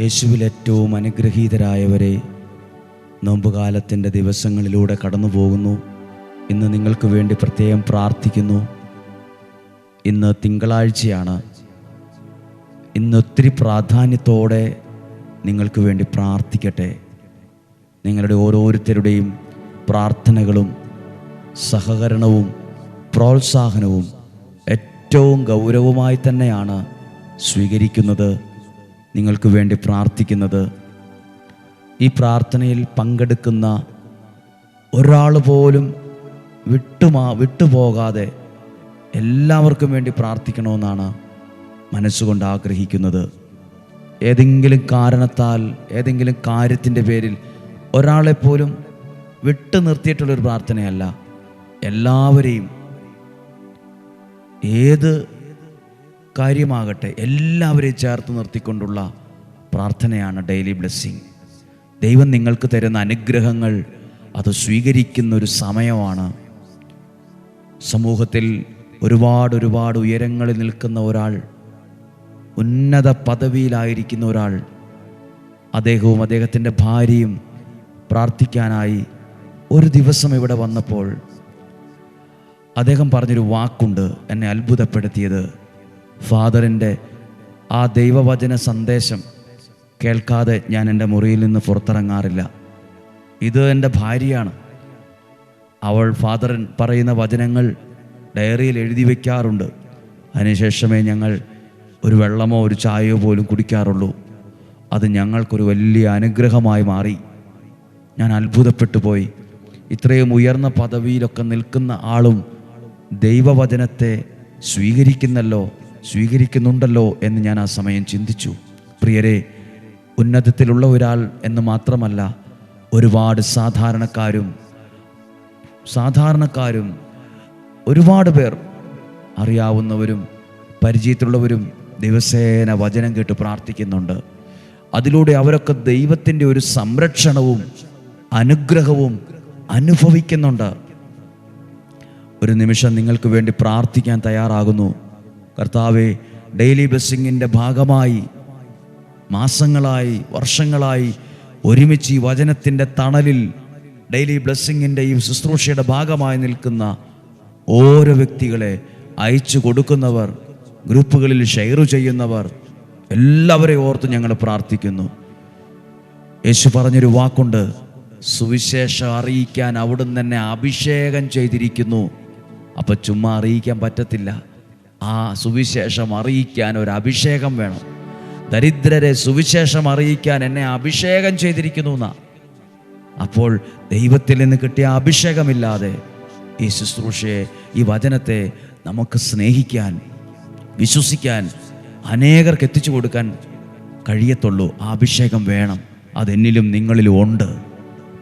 യേശുവിൽ ഏറ്റവും അനുഗ്രഹീതരായവരെ നോമ്പുകാലത്തിന്റെ ദിവസങ്ങളിലൂടെ കടന്നു പോകുന്നു ഇന്ന് നിങ്ങൾക്ക് വേണ്ടി പ്രത്യേകം പ്രാർത്ഥിക്കുന്നു. ഇന്ന് തിങ്കളാഴ്ചയാണ്. ഇന്ന് ഒത്തിരി പ്രാധാന്യത്തോടെ നിങ്ങൾക്ക് വേണ്ടി പ്രാർത്ഥിക്കട്ടെ. നിങ്ങളുടെ ഓരോരുത്തരുടെയും പ്രാർത്ഥനകളും സഹകരണവും പ്രോത്സാഹനവും ഏറ്റവും ഗൗരവമായി തന്നെയാണ് സ്വീകരിക്കുന്നത്. നിങ്ങൾക്ക് വേണ്ടി പ്രാർത്ഥിക്കുന്നത്. ഈ പ്രാർത്ഥനയിൽ പങ്കെടുക്കുന്ന ഒരാൾ പോലും വിട്ടുമാ വിട്ടുപോകാതെ എല്ലാവർക്കും വേണ്ടി പ്രാർത്ഥിക്കണമെന്നാണ് മനസ്സുകൊണ്ട് ആഗ്രഹിക്കുന്നത്. ഏതെങ്കിലും കാരണത്താൽ ഏതെങ്കിലും കാര്യത്തിന്റെ പേരിൽ ഒരാളെപ്പോലും വിട്ടു നിർത്തിയിട്ടുള്ളൊരു പ്രാർത്ഥനയല്ല. എല്ലാവരെയും ഏത് കാര്യമാകട്ടെ എല്ലാവരെയും ചേർത്ത് നിർത്തിക്കൊണ്ടുള്ള പ്രാർത്ഥനയാണ് ഡെയിലി ബ്ലെസ്സിങ് ദൈവം നിങ്ങൾക്ക് തരുന്ന അനുഗ്രഹങ്ങൾ അത് സ്വീകരിക്കുന്ന ഒരു സമയമാണ്. സമൂഹത്തിൽ ഒരുപാട് ഒരുപാട് ഉയരങ്ങളിൽ നിൽക്കുന്ന ഒരാൾ ഉന്നത പദവിയിലായിരിക്കുന്ന ഒരാൾ അദ്ദേഹവും അദ്ദേഹത്തിന്റെ ഭാര്യയും പ്രാർത്ഥിക്കാനായി ഒരു ദിവസം ഇവിടെ വന്നപ്പോൾ അദ്ദേഹം പറഞ്ഞൊരു വാക്കുണ്ട് എന്നെ അത്ഭുതപ്പെടുത്തിയത്. ഫാദറിന്റെ ആ ദൈവവചന സന്ദേശം കേൾക്കാതെ ഞാൻ എന്റെ മുറിയിൽ നിന്ന് പുറത്തിറങ്ങാറില്ല. ഇത് എന്റെ ഭാര്യയാണ്. അവൾ ഫാദറിൻ പറയുന്ന വചനങ്ങൾ ഡയറിയിൽ എഴുതി വയ്ക്കാറുണ്ട് അതിനുശേഷമേ ഞങ്ങൾ ഒരു വെള്ളമോ ഒരു ചായയോ പോലും കുടിക്കാറുള്ളൂ. അത് ഞങ്ങൾക്കൊരു വലിയ അനുഗ്രഹമായി മാറി. ഞാൻ അത്ഭുതപ്പെട്ടു പോയി. ഇത്രയും ഉയർന്ന പദവിയിലൊക്കെ നിൽക്കുന്ന ആളും ദൈവവചനത്തെ സ്വീകരിക്കുന്നല്ലോ. സ്വീകരിക്കുന്നുണ്ടല്ലോ എന്ന് ഞാൻ ആ സമയം ചിന്തിച്ചു. പ്രിയരെ ഉന്നതത്തിലുള്ള ഒരാൾ എന്ന് മാത്രമല്ല ഒരുപാട് സാധാരണക്കാരും സാധാരണക്കാരും ഒരുപാട് പേർ അറിയാവുന്നവരും പരിചയത്തിലുള്ളവരും ദിവസേന വചനം കേട്ട് പ്രാർത്ഥിക്കുന്നുണ്ട്. അതിലൂടെ അവരൊക്കെ ദൈവത്തിന്റെ ഒരു സംരക്ഷണവും അനുഗ്രഹവും അനുഭവിക്കുന്നുണ്ട്. ഒരു നിമിഷം നിങ്ങൾക്ക് വേണ്ടി പ്രാർത്ഥിക്കാൻ തയ്യാറാകുന്നു. കർത്താവെ ഡെയിലി ബ്ലെസ്സിങ്ങിന്റെ ഭാഗമായി മാസങ്ങളായി വർഷങ്ങളായി ഒരുമിച്ച് ഈ വചനത്തിന്റെ തണലിൽ ഡെയിലി ബ്ലെസ്സിങ്ങിന്റെ ഈ ശുശ്രൂഷയുടെ ഭാഗമായി നിൽക്കുന്ന ഓരോ വ്യക്തികളെ അയച്ചു കൊടുക്കുന്നവർ ഗ്രൂപ്പുകളിൽ ഷെയർ ചെയ്യുന്നവർ എല്ലാവരെയും ഓർത്ത് ഞങ്ങൾ പ്രാർത്ഥിക്കുന്നു. യേശു പറഞ്ഞൊരു വാക്കുണ്ട് സുവിശേഷം അറിയിക്കാൻ അവിടുന്ന് തന്നെ അഭിഷേകം ചെയ്തിരിക്കുന്നു. അപ്പം ചുമ്മാ അറിയിക്കാൻ പറ്റത്തില്ല. ആ സുവിശേഷം അറിയിക്കാൻ ഒരു അഭിഷേകം വേണം. ദരിദ്രരെ സുവിശേഷം അറിയിക്കാൻ എന്നെ അഭിഷേകം ചെയ്തിരിക്കുന്നു എന്നാ. അപ്പോൾ ദൈവത്തിൽ നിന്ന് കിട്ടിയ അഭിഷേകമില്ലാതെ ഈ ശുശ്രൂഷയെ ഈ വചനത്തെ നമുക്ക് സ്നേഹിക്കാൻ വിശ്വസിക്കാൻ അനേകർക്ക് എത്തിച്ചു കൊടുക്കാൻ കഴിയത്തുള്ളൂ. ആ അഭിഷേകം വേണം. അതെന്നിലും നിങ്ങളിലും ഉണ്ട്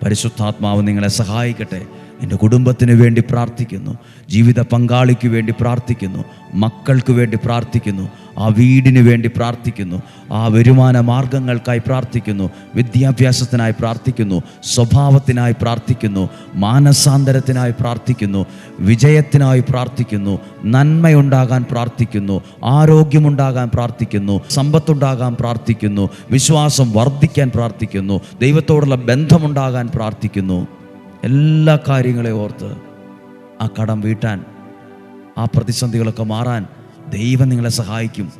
പരിശുദ്ധാത്മാവ് നിങ്ങളെ സഹായിക്കട്ടെ. എന്റെ കുടുംബത്തിന് വേണ്ടി പ്രാർത്ഥിക്കുന്നു. ജീവിത പങ്കാളിക്ക് വേണ്ടി പ്രാർത്ഥിക്കുന്നു. മക്കൾക്ക് വേണ്ടി പ്രാർത്ഥിക്കുന്നു. ആ വീടിന് വേണ്ടി പ്രാർത്ഥിക്കുന്നു. ആ വരുമാന മാർഗങ്ങൾക്കായി പ്രാർത്ഥിക്കുന്നു. വിദ്യാഭ്യാസത്തിനായി പ്രാർത്ഥിക്കുന്നു. സ്വഭാവത്തിനായി പ്രാർത്ഥിക്കുന്നു. മാനസാന്തരത്തിനായി പ്രാർത്ഥിക്കുന്നു. വിജയത്തിനായി പ്രാർത്ഥിക്കുന്നു. നന്മയുണ്ടാകാൻ പ്രാർത്ഥിക്കുന്നു. ആരോഗ്യമുണ്ടാകാൻ പ്രാർത്ഥിക്കുന്നു. സമ്പത്തുണ്ടാകാൻ പ്രാർത്ഥിക്കുന്നു. വിശ്വാസം വർദ്ധിക്കാൻ പ്രാർത്ഥിക്കുന്നു. ദൈവത്തോടുള്ള ബന്ധമുണ്ടാകാൻ പ്രാർത്ഥിക്കുന്നു. എല്ലാ കാര്യങ്ങളെ ഓർത്ത് ആ കടം വീട്ടാൻ ആ പ്രതിസന്ധികളൊക്കെ മാറാൻ ദൈവം നിങ്ങളെ സഹായിക്കും.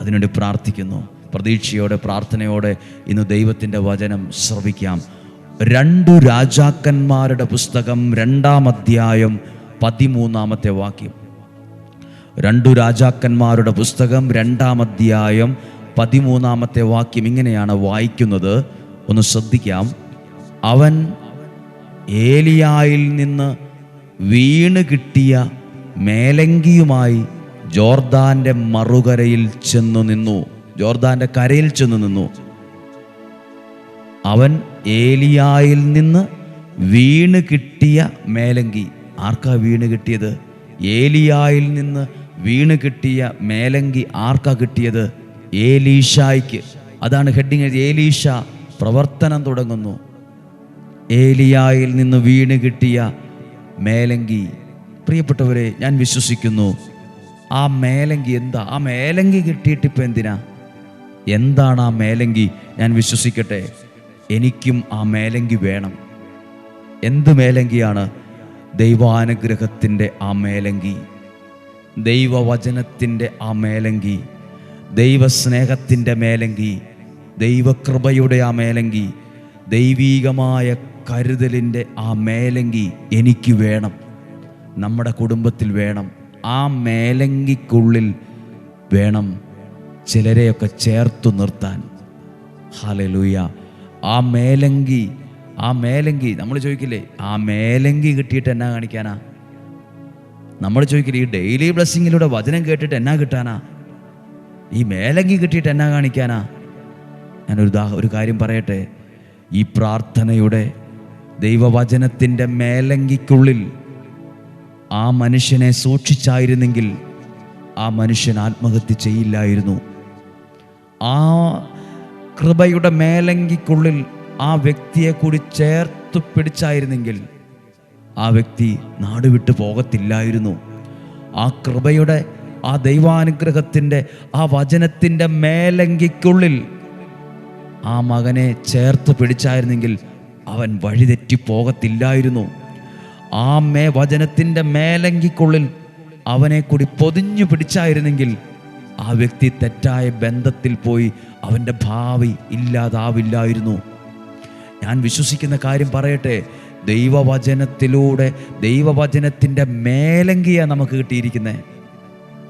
അതിനുവേണ്ടി പ്രാർത്ഥിക്കുന്നു. പ്രതീക്ഷയോടെ പ്രാർത്ഥനയോടെ ഇന്ന് ദൈവത്തിന്റെ വചനം ശ്രവിക്കാം. രണ്ടു രാജാക്കന്മാരുടെ പുസ്തകം രണ്ടാം അധ്യായം പതിമൂന്നാമത്തെ വാക്യം. രണ്ടു രാജാക്കന്മാരുടെ പുസ്തകം രണ്ടാം അധ്യായം പതിമൂന്നാമത്തെ വാക്യം ഇങ്ങനെയാണ് വായിക്കുന്നത്. ഒന്ന് ശ്രദ്ധിക്കാം. അവൻ ഏലിയായിൽ നിന്ന് വീണ് കിട്ടിയ മേലങ്കിയുമായി ജോർദാന്റെ മറുകരയിൽ ചെന്നു നിന്നു. ജോർദാന്റെ കരയിൽ ചെന്നു നിന്നു. അവൻ ഏലിയായിൽ നിന്ന് വീണ് കിട്ടിയ മേലങ്കി. ആർക്കാ വീണ് കിട്ടിയത്? ഏലിയായിൽ നിന്ന് വീണ് കിട്ടിയ മേലങ്കി ആർക്കാ കിട്ടിയത്? ഏലീഷായ്ക്ക് അതാണ് ഹെഡിങ് ഏലീഷ പ്രവർത്തനം തുടങ്ങുന്നു. ഏലിയായിൽ നിന്ന് വീണ് കിട്ടിയ മേലങ്കി. പ്രിയപ്പെട്ടവരെ ഞാൻ വിശ്വസിക്കുന്നു. ആ മേലങ്കി എന്താ? ആ മേലങ്കി കിട്ടിയിട്ട് ഇപ്പം എന്തിനാ? എന്താണ് ആ മേലങ്കി? ഞാൻ വിശ്വസിക്കട്ടെ. എനിക്കും ആ മേലങ്കി വേണം. എന്ത് മേലങ്കിയാണ്? ദൈവാനുഗ്രഹത്തിന്റെ ആ മേലങ്കി. ദൈവവചനത്തിന്റെ ആ മേലങ്കി. ദൈവസ്നേഹത്തിന്റെ മേലങ്കി. ദൈവകൃപയുടെ ആ മേലങ്കി. ദൈവീകമായ കരുതലിന്റെ ആ മേലങ്കി എനിക്ക് വേണം. നമ്മുടെ കുടുംബത്തിൽ വേണം. ആ മേലങ്കിക്കുള്ളിൽ വേണം ചിലരെയൊക്കെ ചേർത്തു നിർത്താൻ. ഹാലലൂയ ആ മേലങ്കി ആ മേലങ്കി നമ്മൾ ചോദിക്കില്ലേ ആ മേലങ്കി കിട്ടിയിട്ട് എന്നാ കാണിക്കാനാ? നമ്മൾ ചോദിക്കില്ലേ ഈ ഡെയിലി ബ്ലെസ്സിങ്ങിലൂടെ വചനം കേട്ടിട്ട് എന്നാ കിട്ടാനാ? ഈ മേലങ്കി കിട്ടിയിട്ട് എന്നാ കാണിക്കാനാ? ഞാനൊരു ദാ ഒരു കാര്യം പറയട്ടെ. ഈ പ്രാർത്ഥനയുടെ ദൈവവചനത്തിന്റെ മേലങ്കിക്കുള്ളിൽ ആ മനുഷ്യനെ സൂക്ഷിച്ചായിരുന്നെങ്കിൽ ആ മനുഷ്യൻ ആത്മഹത്യ ചെയ്യില്ലായിരുന്നു. ആ കൃപയുടെ മേലങ്കിക്കുള്ളിൽ ആ വ്യക്തിയെ കൂടി ചേർത്ത് പിടിച്ചായിരുന്നെങ്കിൽ ആ വ്യക്തി നാട് വിട്ടു പോകത്തില്ലായിരുന്നു. ആ കൃപയുടെ ആ ദൈവാനുഗ്രഹത്തിന്റെ ആ വചനത്തിന്റെ മേലങ്കിക്കുള്ളിൽ ആ മകനെ ചേർത്ത് പിടിച്ചായിരുന്നെങ്കിൽ അവൻ വഴിതെറ്റി പോകത്തില്ലായിരുന്നു. ആ മേ വചനത്തിന്റെ മേലങ്കിക്കുള്ളിൽ അവനെ കൂടി പൊതിഞ്ഞു പിടിച്ചായിരുന്നെങ്കിൽ ആ വ്യക്തി തെറ്റായ ബന്ധത്തിൽ പോയി അവന്റെ ഭാവി ഇല്ലാതാവില്ലായിരുന്നു. ഞാൻ വിശ്വസിക്കുന്ന കാര്യം പറയട്ടെ ദൈവവചനത്തിലൂടെ ദൈവവചനത്തിന്റെ മേലങ്കിയാണ് നമുക്ക് കിട്ടിയിരിക്കുന്നത്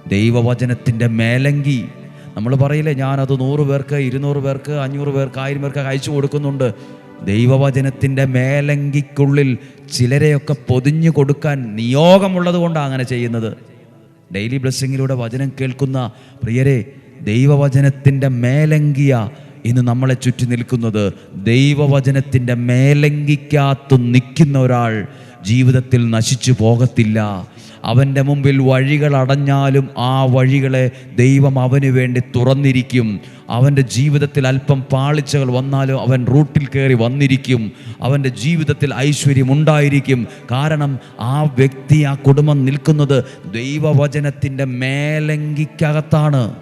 ദൈവവചനത്തിന്റെ മേലങ്കി. നമ്മൾ പറയില്ലേ ഞാനത് നൂറ് പേർക്ക് ഇരുന്നൂറ് പേർക്ക് അഞ്ഞൂറ് പേർക്ക് ആയിരം പേർക്ക് അയച്ചു കൊടുക്കുന്നുണ്ട്. ദൈവവചനത്തിന്റെ മേലങ്കിക്കുള്ളിൽ ചിലരെയൊക്കെ പൊതിഞ്ഞു കൊടുക്കാൻ നിയോഗമുള്ളത് കൊണ്ടാണ് അങ്ങനെ ചെയ്യുന്നത്. ഡെയിലി ബ്ലെസ്സിങ്ങിലൂടെ വചനം കേൾക്കുന്ന പ്രിയരെ ദൈവവചനത്തിന്റെ മേലങ്കിയ ഇന്ന് നമ്മളെ ചുറ്റി നിൽക്കുന്നത്. ദൈവവചനത്തിന്റെ മേലങ്കിക്കകത്ത് നിൽക്കുന്ന ഒരാൾ ജീവിതത്തിൽ നശിച്ചു പോകത്തില്ല. അവന്റെ മുമ്പിൽ വഴികൾ അടഞ്ഞാലും ആ വഴികളെ ദൈവം അവന് വേണ്ടി തുറന്നിരിക്കും. അവന്റെ ജീവിതത്തിൽ അല്പം പാളിച്ചകൾ വന്നാലും അവൻ റൂട്ടിൽ കയറി വന്നിരിക്കും. അവന്റെ ജീവിതത്തിൽ ഐശ്വര്യം ഉണ്ടായിരിക്കും. കാരണം ആ വ്യക്തി ആ കുടുംബം നിൽക്കുന്നത് ദൈവവചനത്തിന്റെ മേലങ്കിക്കകത്താണ്.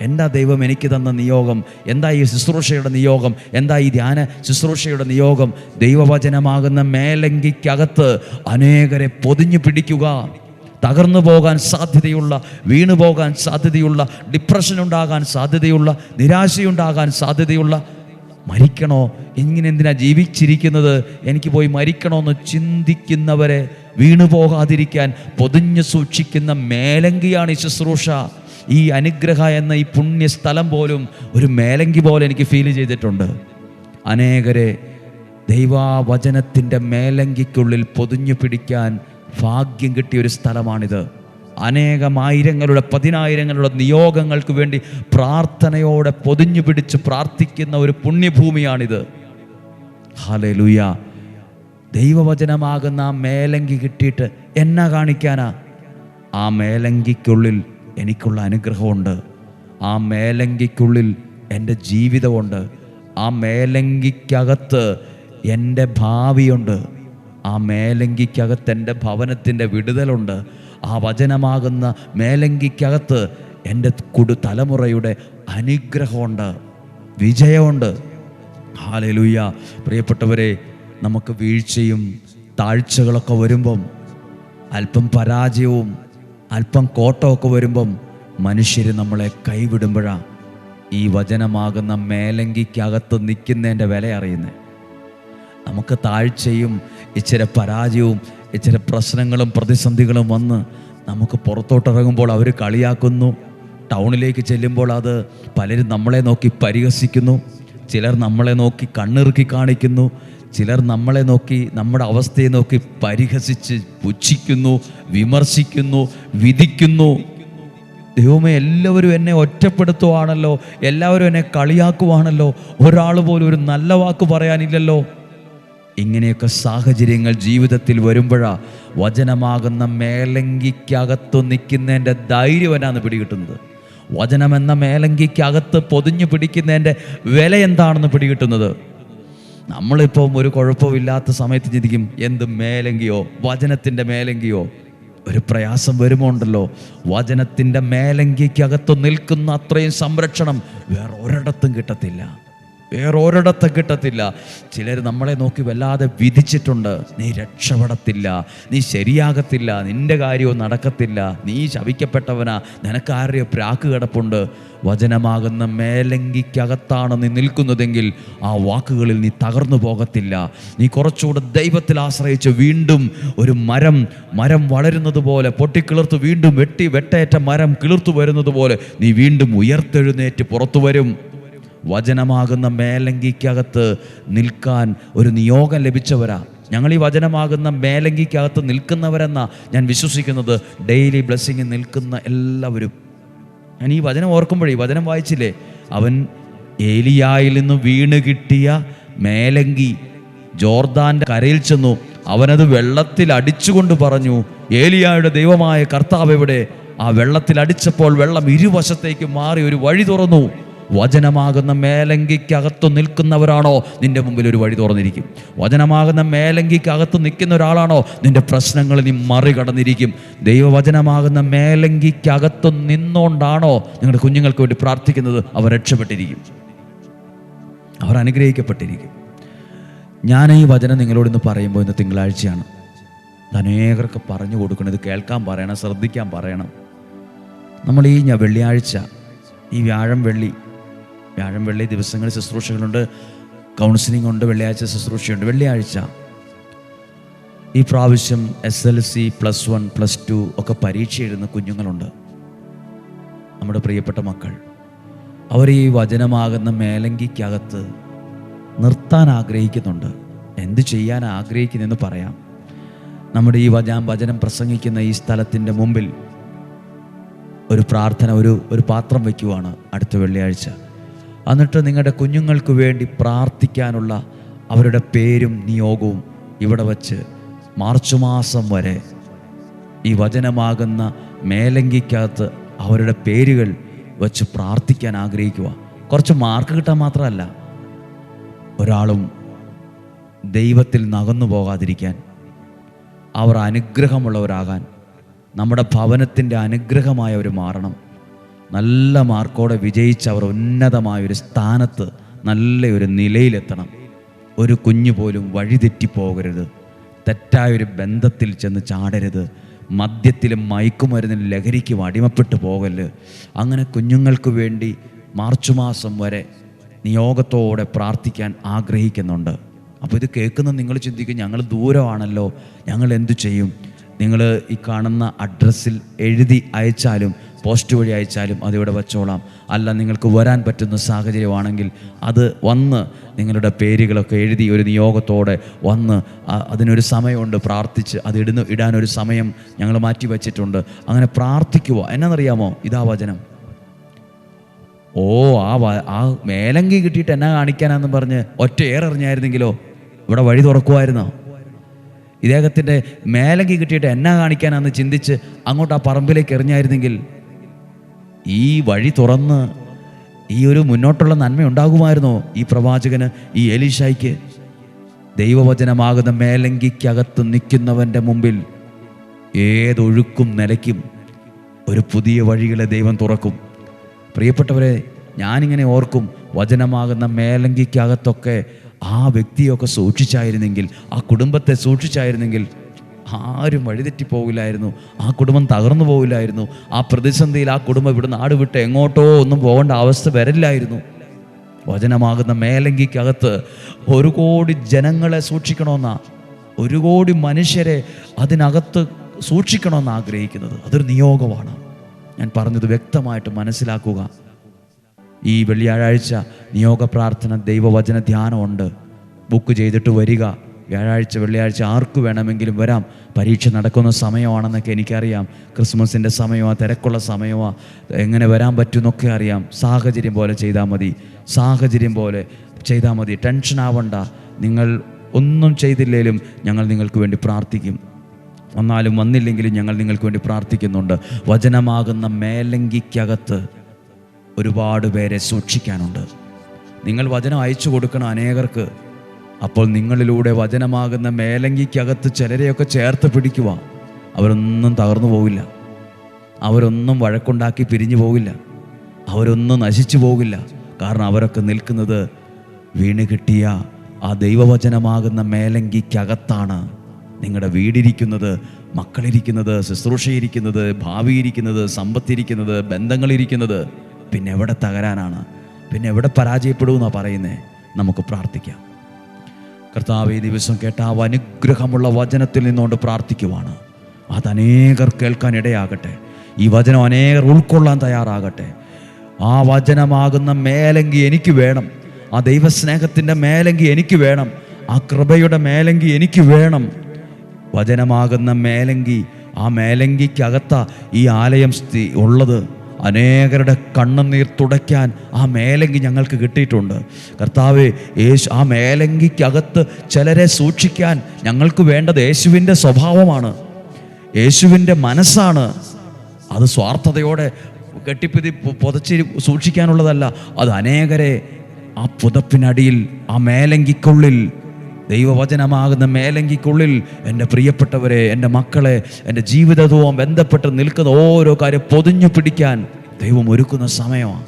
എന്താ ദൈവം എനിക്ക് തന്ന നിയോഗം? എന്താ ഈ ശുശ്രൂഷയുടെ നിയോഗം? എന്താ ഈ ധ്യാന ശുശ്രൂഷയുടെ നിയോഗം? ദൈവവചനമാകുന്ന മേലങ്കിക്കകത്ത് അനേകരെ പൊതിഞ്ഞു പിടിക്കുക. തകർന്നു പോകാൻ സാധ്യതയുള്ള വീണു പോകാൻ സാധ്യതയുള്ള ഡിപ്രഷൻ ഉണ്ടാകാൻ സാധ്യതയുള്ള നിരാശയുണ്ടാകാൻ സാധ്യതയുള്ള മരിക്കണോ? ഇങ്ങനെ എന്തിനാ ജീവിച്ചിരിക്കുന്നത്? എനിക്ക് പോയി മരിക്കണോന്ന് ചിന്തിക്കുന്നവരെ വീണു പോകാതിരിക്കാൻ പൊതിഞ്ഞു സൂക്ഷിക്കുന്ന മേലങ്കിയാണ് ഈ ശുശ്രൂഷ. ഈ അനുഗ്രഹ എന്ന ഈ പുണ്യസ്ഥലം പോലും ഒരു മേലങ്കി പോലെ എനിക്ക് ഫീൽ ചെയ്തിട്ടുണ്ട്. അനേകരെ ദൈവാവചനത്തിന്റെ മേലങ്കിക്കുള്ളിൽ പൊതിഞ്ഞു പിടിക്കാൻ ഭാഗ്യം കിട്ടിയ ഒരു സ്ഥലമാണിത്. അനേകമായിരങ്ങളുടെ പതിനായിരങ്ങളുടെ നിയോഗങ്ങൾക്ക് വേണ്ടി പ്രാർത്ഥനയോടെ പൊതിഞ്ഞു പിടിച്ച് പ്രാർത്ഥിക്കുന്ന ഒരു പുണ്യഭൂമിയാണിത്. ഹലലുയ ദൈവവചനമാകുന്ന ആ മേലങ്കി കിട്ടിയിട്ട് എന്നെ കാണിക്കാനാ? ആ മേലങ്കിക്കുള്ളിൽ എനിക്കുള്ള അനുഗ്രഹമുണ്ട്. ആ മേലങ്കിക്കുള്ളിൽ എന്റെ ജീവിതമുണ്ട്. ആ മേലങ്കിക്കകത്ത് എന്റെ ഭാവിയുണ്ട്. ആ മേലങ്കിക്കകത്ത് എന്റെ ഭവനത്തിന്റെ വിടുതലുണ്ട്. ആ വചനമാകുന്ന മേലങ്കിക്കകത്ത് എന്റെ കുടു തലമുറയുടെ അനുഗ്രഹമുണ്ട്. വിജയമുണ്ട്. ഹാലലുയ്യ പ്രിയപ്പെട്ടവരെ നമുക്ക് വീഴ്ചയും താഴ്ചകളൊക്കെ വരുമ്പം അല്പം പരാജയവും അല്പം കോട്ടമൊക്കെ വരുമ്പം മനുഷ്യർ നമ്മളെ കൈവിടുമ്പോഴാണ് ഈ വചനമാകുന്ന മേലങ്കിക്കകത്ത് നിൽക്കുന്നതിന്റെ വില അറിയുന്നത്. നമുക്ക് താഴ്ചയും ഇച്ചിരി പരാജയവും ഇച്ചിരി പ്രശ്നങ്ങളും പ്രതിസന്ധികളും വന്ന് നമുക്ക് പുറത്തോട്ടിറങ്ങുമ്പോൾ അവർ കളിയാക്കുന്നു. ടൗണിലേക്ക് ചെല്ലുമ്പോൾ അത് പലരും നമ്മളെ നോക്കി പരിഹസിക്കുന്നു. ചിലർ നമ്മളെ നോക്കി കണ്ണിറുക്കി കാണിക്കുന്നു. ചിലർ നമ്മളെ നോക്കി നമ്മുടെ അവസ്ഥയെ നോക്കി പരിഹസിച്ച് പുച്ഛിക്കുന്നു വിമർശിക്കുന്നു വിധിക്കുന്നു. ദൈവമേ എല്ലാവരും എന്നെ ഒറ്റപ്പെടുത്തുവാണല്ലോ. എല്ലാവരും എന്നെ കളിയാക്കുവാണല്ലോ. ഒരാൾ പോലും ഒരു നല്ല വാക്ക് പറയാനില്ലല്ലോ. ഇങ്ങനെയൊക്കെ സാഹചര്യങ്ങൾ ജീവിതത്തിൽ വരുമ്പോഴാ വചനമാകുന്ന മേലങ്കിക്കകത്തു നിൽക്കുന്നതിന്റെ ധൈര്യം എന്നാന്ന് പിടികിട്ടുന്നത്. വചനമെന്ന മേലങ്കിക്കകത്ത് പൊതിഞ്ഞു പിടിക്കുന്നതിന്റെ വില എന്താണെന്ന് പിടികിട്ടുന്നത്? നമ്മളിപ്പം ഒരു കുഴപ്പമില്ലാത്ത സമയത്ത് ചിന്തിക്കും എന്ത് മേലങ്കിയോ? വചനത്തിന്റെ മേലങ്കിയോ? ഒരു പ്രയാസം വരുമോ ഉണ്ടല്ലോ വചനത്തിന്റെ മേലങ്കിക്കകത്ത് നിൽക്കുന്ന അത്രയും സംരക്ഷണം വേറെ ഒരിടത്തും കിട്ടത്തില്ല. വേറെ ഒരിടത്തും കിട്ടത്തില്ല. ചിലർ നമ്മളെ നോക്കി വല്ലാതെ വിധിച്ചിട്ടുണ്ട്. നീ രക്ഷപ്പെടത്തില്ല. നീ ശരിയാകത്തില്ല. നിന്റെ കാര്യവും നടക്കത്തില്ല. നീ ശവിക്കപ്പെട്ടവനാ. നിനക്ക് ആരുടെയോ പ്രാക്ക് കിടപ്പുണ്ട്. വചനമാകുന്ന മേലങ്കിക്കകത്താണ് നീ നിൽക്കുന്നതെങ്കിൽ ആ വാക്കുകളിൽ നീ തകർന്നു പോകത്തില്ല. നീ കുറച്ചുകൂടെ ദൈവത്തിൽ ആശ്രയിച്ച് വീണ്ടും ഒരു മരം മരം വളരുന്നത് പോലെ പൊട്ടിക്കിളിർത്ത് വീണ്ടും വെട്ടി വെട്ടേറ്റ മരം കിളിർത്തു വരുന്നത് പോലെ നീ വീണ്ടും ഉയർത്തെഴുന്നേറ്റ് പുറത്തു വരും. വചനമാകുന്ന മേലങ്കിക്കകത്ത് നിൽക്കാൻ ഒരു നിയോഗം ലഭിച്ചവരാ. ഞങ്ങൾ ഈ വചനമാകുന്ന മേലങ്കിക്കകത്ത് നിൽക്കുന്നവരെന്ന ഞാൻ വിശ്വസിക്കുന്നത്. ഡെയിലി ബ്ലെസ്സിങ്ങിൽ നിൽക്കുന്ന എല്ലാവരും. ഞാൻ ഈ വചനം ഓർക്കുമ്പോഴേ വചനം വായിച്ചില്ലേ? അവൻ ഏലിയായിൽ നിന്ന് വീണ് കിട്ടിയ മേലങ്കി ജോർദാന്റെ കരയിൽ ചെന്നു. അവനത് വെള്ളത്തിൽ അടിച്ചുകൊണ്ട് പറഞ്ഞു ഏലിയായുടെ ദൈവമായ കർത്താവ് എവിടെ? ആ വെള്ളത്തിൽ അടിച്ചപ്പോൾ വെള്ളം ഇരുവശത്തേക്ക് മാറി ഒരു വഴി തുറന്നു. വചനമാകുന്ന മേലങ്കിക്കകത്ത് നിൽക്കുന്നവരാണോ? നിന്റെ മുമ്പിൽ ഒരു വഴി തുറന്നിരിക്കും. വചനമാകുന്ന മേലങ്കിക്കകത്ത് നിൽക്കുന്ന ഒരാളാണോ നിന്റെ പ്രശ്നങ്ങൾ നീ മറികടന്നിരിക്കും. ദൈവവചനമാകുന്ന മേലങ്കിക്കകത്ത് നിന്നുകൊണ്ടാണോ നിങ്ങളുടെ കുഞ്ഞുങ്ങൾക്ക് വേണ്ടി പ്രാർത്ഥിക്കുന്നത്? അവർ രക്ഷപ്പെട്ടിരിക്കും. അവർ അനുഗ്രഹിക്കപ്പെട്ടിരിക്കും. ഞാൻ ഈ വചനം നിങ്ങളോട് ഇന്ന് പറയുമ്പോൾ ഇന്ന് തിങ്കളാഴ്ചയാണ്. അനേകർക്ക് പറഞ്ഞു കൊടുക്കണം. ഇത് കേൾക്കാൻ പറയണം. ശ്രദ്ധിക്കാൻ പറയണം. നമ്മൾ ഈ വെള്ളിയാഴ്ച ഈ വ്യാഴം വെള്ളി വ്യാഴം വെള്ളി ദിവസങ്ങളിൽ ശുശ്രൂഷകളുണ്ട്. കൗൺസിലിംഗ് ഉണ്ട് വെള്ളിയാഴ്ച ശുശ്രൂഷയുണ്ട്. വെള്ളിയാഴ്ച ഈ പ്രാവശ്യം S L C plus one plus two ഒക്കെ പരീക്ഷ എഴുതുന്ന കുഞ്ഞുങ്ങളുണ്ട്. നമ്മുടെ പ്രിയപ്പെട്ട മക്കൾ. അവർ ഈ വചനമാകുന്ന മേലങ്കിക്കകത്ത് നിർത്താൻ ആഗ്രഹിക്കുന്നുണ്ട്. എന്ത് ചെയ്യാൻ ആഗ്രഹിക്കുന്നെന്ന് പറയാം. നമ്മുടെ ഈ വചന വചനം പ്രസംഗിക്കുന്ന ഈ സ്ഥലത്തിന്റെ മുമ്പിൽ ഒരു പ്രാർത്ഥന ഒരു ഒരു പാത്രം വയ്ക്കുവാണ് അടുത്ത വെള്ളിയാഴ്ച. എന്നിട്ട് നിങ്ങളുടെ കുഞ്ഞുങ്ങൾക്ക് വേണ്ടി പ്രാർത്ഥിക്കാനുള്ള അവരുടെ പേരും നിയോഗവും ഇവിടെ വച്ച് മാർച്ച് മാസം വരെ ഈ വചനമാകുന്ന മേലങ്കിക്കകത്ത് അവരുടെ പേരുകൾ വച്ച് പ്രാർത്ഥിക്കാൻ ആഗ്രഹിക്കുക. കുറച്ച് മാർക്ക് കിട്ടാൻ മാത്രമല്ല ഒരാളും ദൈവത്തിൽ നകന്നു പോകാതിരിക്കാൻ അവർ അനുഗ്രഹമുള്ളവരാകാൻ നമ്മുടെ ഭവനത്തിന്റെ അനുഗ്രഹമായവർ മാറണം. നല്ല മാർക്കോടെ വിജയിച്ച് അവർ ഉന്നതമായ ഒരു സ്ഥാനത്ത് നല്ല ഒരു നിലയിലെത്തണം. ഒരു കുഞ്ഞു പോലും വഴിതെറ്റിപ്പോകരുത് തെറ്റായ ഒരു ബന്ധത്തിൽ ചെന്ന് ചാടരുത്. മദ്യത്തിലും മയക്കുമരുന്നിലും ലഹരിക്കും അടിമപ്പെട്ടു പോകൽ. അങ്ങനെ കുഞ്ഞുങ്ങൾക്ക് വേണ്ടി മാർച്ച് മാസം വരെ നിയോഗത്തോടെ പ്രാർത്ഥിക്കാൻ ആഗ്രഹിക്കുന്നുണ്ട്. അപ്പോൾ ഇത് കേൾക്കുന്ന നിങ്ങൾ ചിന്തിക്കും ഞങ്ങൾ ദൂരമാണല്ലോ. ഞങ്ങൾ എന്തു ചെയ്യും? നിങ്ങൾ ഈ കാണുന്ന അഡ്രസ്സിൽ എഴുതി അയച്ചാലും പോസ്റ്റ് വഴി അയച്ചാലും അതിവിടെ വച്ചോളാം. അല്ല നിങ്ങൾക്ക് വരാൻ പറ്റുന്ന സാഹചര്യമാണെങ്കിൽ അത് വന്ന് നിങ്ങളുടെ പേരുകളൊക്കെ എഴുതി ഒരു നിയോഗത്തോടെ വന്ന് അതിനൊരു സമയമുണ്ട് പ്രാർത്ഥിച്ച് അത് ഇടുന്ന ഇടാനൊരു സമയം ഞങ്ങൾ മാറ്റി വച്ചിട്ടുണ്ട്. അങ്ങനെ പ്രാർത്ഥിക്കുക എന്നറിയാമോ ഇതാ വചനം. ഓ ആ ആ മേലങ്കി കിട്ടിയിട്ട് എന്നാ കാണിക്കാനാന്ന് പറഞ്ഞ് ഒറ്റ ഏറെറിഞ്ഞായിരുന്നെങ്കിലോ? ഇവിടെ വഴി തുറക്കുമായിരുന്നോ ഇദ്ദേഹത്തിന്റെ മേലങ്കി കിട്ടിയിട്ട് എന്നാ കാണിക്കാനാന്ന് ചിന്തിച്ച് അങ്ങോട്ട് ആ പറമ്പിലേക്ക് എറിഞ്ഞായിരുന്നെങ്കിൽ ഈ വഴി തുറന്ന് ഈ ഒരു മുന്നോട്ടുള്ള നന്മ ഉണ്ടാകുമായിരുന്നോ ഈ പ്രവാചകന് ഈ എലീഷായ്ക്ക് ദൈവവചനമാകുന്ന മേലങ്കിക്കകത്ത് നിൽക്കുന്നവന്റെ മുമ്പിൽ ഏതൊഴുക്കും നിലയ്ക്കും ഒരു പുതിയ വഴികളെ ദൈവം തുറക്കും. പ്രിയപ്പെട്ടവരെ ഞാനിങ്ങനെ ഓർക്കും വചനമാകുന്ന മേലങ്കിക്കകത്തൊക്കെ ആ വ്യക്തിയൊക്കെ സൂക്ഷിച്ചായിരുന്നെങ്കിൽ ആ കുടുംബത്തെ സൂക്ഷിച്ചായിരുന്നെങ്കിൽ ആരും വഴിതെറ്റിപ്പോകില്ലായിരുന്നു ആ കുടുംബം തകർന്നു പോകില്ലായിരുന്നു. ആ പ്രതിസന്ധിയിൽ ആ കുടുംബം ഇവിടെ നാട് വിട്ട് എങ്ങോട്ടോ ഒന്നും പോകേണ്ട അവസ്ഥ വരില്ലായിരുന്നു. വചനമാകുന്ന മേലങ്കിക്കകത്ത് ഒരു കോടി ജനങ്ങളെ സൂക്ഷിക്കണമെന്നാ ഒരു കോടി മനുഷ്യരെ അതിനകത്ത് സൂക്ഷിക്കണമെന്ന് ആഗ്രഹിക്കുന്നത്. അതൊരു നിയോഗമാണ്. ഞാൻ പറഞ്ഞത് വ്യക്തമായിട്ട് മനസ്സിലാക്കുക. ഈ വെള്ളിയാഴ്ച നിയോഗ പ്രാർത്ഥന ദൈവവചന ധ്യാനമുണ്ട്. ബുക്ക് ചെയ്തിട്ട് വരിക. വ്യാഴാഴ്ച വെള്ളിയാഴ്ച ആർക്ക് വേണമെങ്കിലും വരാം. പരീക്ഷ നടക്കുന്ന സമയമാണെന്നൊക്കെ എനിക്കറിയാം. ക്രിസ്മസിന്റെ സമയമോ തിരക്കുള്ള സമയമോ എങ്ങനെ വരാൻ പറ്റുമെന്നൊക്കെ അറിയാം. സാഹചര്യം പോലെ ചെയ്താൽ മതി. സാഹചര്യം പോലെ ചെയ്താൽ മതി. ടെൻഷൻ ആവണ്ട. നിങ്ങൾ ഒന്നും ചെയ്തില്ലേലും ഞങ്ങൾ നിങ്ങൾക്ക് വേണ്ടി പ്രാർത്ഥിക്കും. വന്നാലും വന്നില്ലെങ്കിലും ഞങ്ങൾ നിങ്ങൾക്ക് വേണ്ടി പ്രാർത്ഥിക്കുന്നുണ്ട്. വചനമാകുന്ന മേലങ്കിക്കകത്ത് ഒരുപാട് പേരെ സൂക്ഷിക്കാനുണ്ട്. നിങ്ങൾ വചനം അയച്ചു കൊടുക്കണം അനേകർക്ക്. അപ്പോൾ നിങ്ങളിലൂടെ വചനമാകുന്ന മേലങ്കിക്കകത്ത് ചിലരെയൊക്കെ ചേർത്ത് പിടിക്കുക അവരൊന്നും തകർന്നു പോവില്ല. അവരൊന്നും വഴക്കുണ്ടാക്കി പിരിഞ്ഞു പോകില്ല അവരൊന്നും നശിച്ചു പോകില്ല കാരണം അവരൊക്കെ നിൽക്കുന്നത് വീണ് കിട്ടിയ ആ ദൈവവചനമാകുന്ന മേലങ്കിക്കകത്താണ്. നിങ്ങളുടെ വീടിരിക്കുന്നത് മക്കളിരിക്കുന്നത് ശുശ്രൂഷയിരിക്കുന്നത് ഭാവിയിരിക്കുന്നത് സമ്പത്തിരിക്കുന്നത് ബന്ധങ്ങളിരിക്കുന്നത്. പിന്നെ എവിടെ തകരാനാണ്? പിന്നെ എവിടെ പരാജയപ്പെടുമെന്നാണ് പറയുന്നത് നമുക്ക് പ്രാർത്ഥിക്കാം. കർത്താവ് ഈ ദിവസം കേട്ട ആ അനുഗ്രഹമുള്ള വചനത്തിൽ നിന്നുകൊണ്ട് പ്രാർത്ഥിക്കുവാണ്. അതനേകർ കേൾക്കാൻ ഇടയാകട്ടെ. ഈ വചനം അനേകർ ഉൾക്കൊള്ളാൻ തയ്യാറാകട്ടെ. ആ വചനമാകുന്ന മേലങ്കി എനിക്ക് വേണം. ആ ദൈവസ്നേഹത്തിന്റെ മേലങ്കി എനിക്ക് വേണം. ആ കൃപയുടെ മേലങ്കി എനിക്ക് വേണം. വചനമാകുന്ന മേലങ്കി ആ മേലങ്കിക്കകത്ത ഈ ആലയം സ്ഥി ഉള്ളത് അനേകരുടെ കണ്ണുനീർ തുടയ്ക്കാൻ ആ മേലങ്കി ഞങ്ങൾക്ക് കിട്ടിയിട്ടുണ്ട്. കർത്താവ് യേശു ആ മേലങ്കിക്കകത്ത് ചിലരെ സൂക്ഷിക്കാൻ ഞങ്ങൾക്ക് വേണ്ടത് യേശുവിന്റെ സ്വഭാവമാണ്. യേശുവിന്റെ മനസ്സാണ്. അത് സ്വാർത്ഥതയോടെ കെട്ടിപ്പിതി പുതച്ച് സൂക്ഷിക്കാനുള്ളതല്ല. അത് അനേകരെ ആ പുതപ്പിനടിയിൽ ആ മേലങ്കിക്കുള്ളിൽ ദൈവവചനമാകുന്ന മേലങ്കിക്കുള്ളിൽ എന്റെ പ്രിയപ്പെട്ടവരെ എന്റെ മക്കളെ എന്റെ ജീവിതവും ബന്ധപ്പെട്ട് നിൽക്കുന്ന ഓരോ കാര്യം പൊതിഞ്ഞു പിടിക്കാൻ ദൈവം ഒരുക്കുന്ന സമയമാണ്.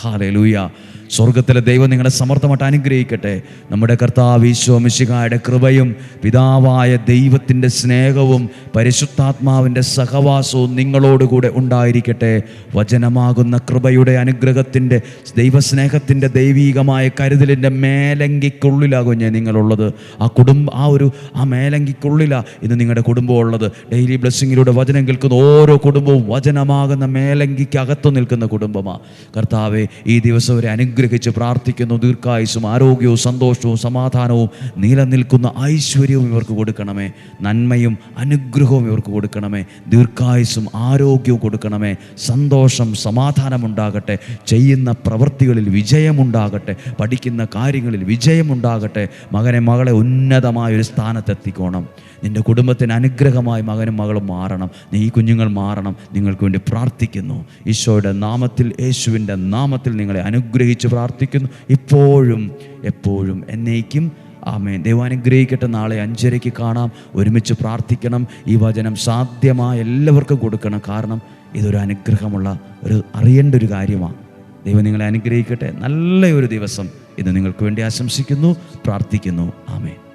ഹാലൂയ സ്വർഗത്തിലെ ദൈവം നിങ്ങളെ സമർത്ഥമായിട്ട് അനുഗ്രഹിക്കട്ടെ. നമ്മുടെ കർത്താവ് ഈശോമിശികായുടെ കൃപയും പിതാവായ ദൈവത്തിന്റെ സ്നേഹവും പരിശുദ്ധാത്മാവിന്റെ സഹവാസവും നിങ്ങളോടുകൂടെ ഉണ്ടായിരിക്കട്ടെ. വചനമാകുന്ന കൃപയുടെ അനുഗ്രഹത്തിന്റെ ദൈവസ്നേഹത്തിന്റെ ദൈവീകമായ കരുതലിന്റെ മേലങ്കിക്കുള്ളിലാകും ഞാൻ നിങ്ങളുള്ളത്. ആ കുടുംബ ആ ഒരു ആ മേലങ്കിക്കുള്ളിലാണ് ഇന്ന് നിങ്ങളുടെ കുടുംബം ഉള്ളത് ഡെയിലി ബ്ലെസ്സിങ്ങിലൂടെ വചനം കേൾക്കുന്ന ഓരോ കുടുംബവും വചനമാകുന്ന മേലങ്കിക്കകത്തു നിൽക്കുന്ന കുടുംബമാണ് കർത്താവെ ഈ ദിവസം ഒരു അനുഗ്രഹിച്ച് പ്രാർത്ഥിക്കുന്നു. ദീർഘായുസും ആരോഗ്യവും സന്തോഷവും സമാധാനവും നിലനിൽക്കുന്ന ഐശ്വര്യവും ഇവർക്ക് കൊടുക്കണമേ. നന്മയും അനുഗ്രഹവും ഇവർക്ക് കൊടുക്കണമേ. ദീർഘായുസും ആരോഗ്യവും കൊടുക്കണമേ. സന്തോഷം സമാധാനമുണ്ടാകട്ടെ. ചെയ്യുന്ന പ്രവൃത്തികളിൽ വിജയമുണ്ടാകട്ടെ. പഠിക്കുന്ന കാര്യങ്ങളിൽ വിജയമുണ്ടാകട്ടെ. മകനെ മകളെ ഉന്നതമായ ഒരു സ്ഥാനത്തെത്തിക്കോണം. നിന്റെ കുടുംബത്തിന് അനുഗ്രഹമായി മകനും മകളും മാറണം. നീ ഈ കുഞ്ഞുങ്ങൾ മാറണം. നിങ്ങൾക്ക് വേണ്ടി പ്രാർത്ഥിക്കുന്നു. ഈശോയുടെ നാമത്തിൽ യേശുവിന്റെ നാമത്തിൽ നിങ്ങളെ അനുഗ്രഹിച്ച് പ്രാർത്ഥിക്കുന്നു. ഇപ്പോഴും എപ്പോഴും എന്നേക്കും ആമേൻ. ദൈവം അനുഗ്രഹിക്കട്ടെ നാളെ അഞ്ചരയ്ക്ക് കാണാം. ഒരുമിച്ച് പ്രാർത്ഥിക്കണം. ഈ വചനം സാധ്യമായ എല്ലാവർക്കും കൊടുക്കണം. കാരണം ഇതൊരു അനുഗ്രഹമുള്ള ഒരു അറിയേണ്ട ഒരു കാര്യമാണ്. ദൈവം നിങ്ങളെ അനുഗ്രഹിക്കട്ടെ. നല്ലൊരു ദിവസം ഇത് നിങ്ങൾക്ക് വേണ്ടി ആശംസിക്കുന്നു പ്രാർത്ഥിക്കുന്നു. ആമേൻ.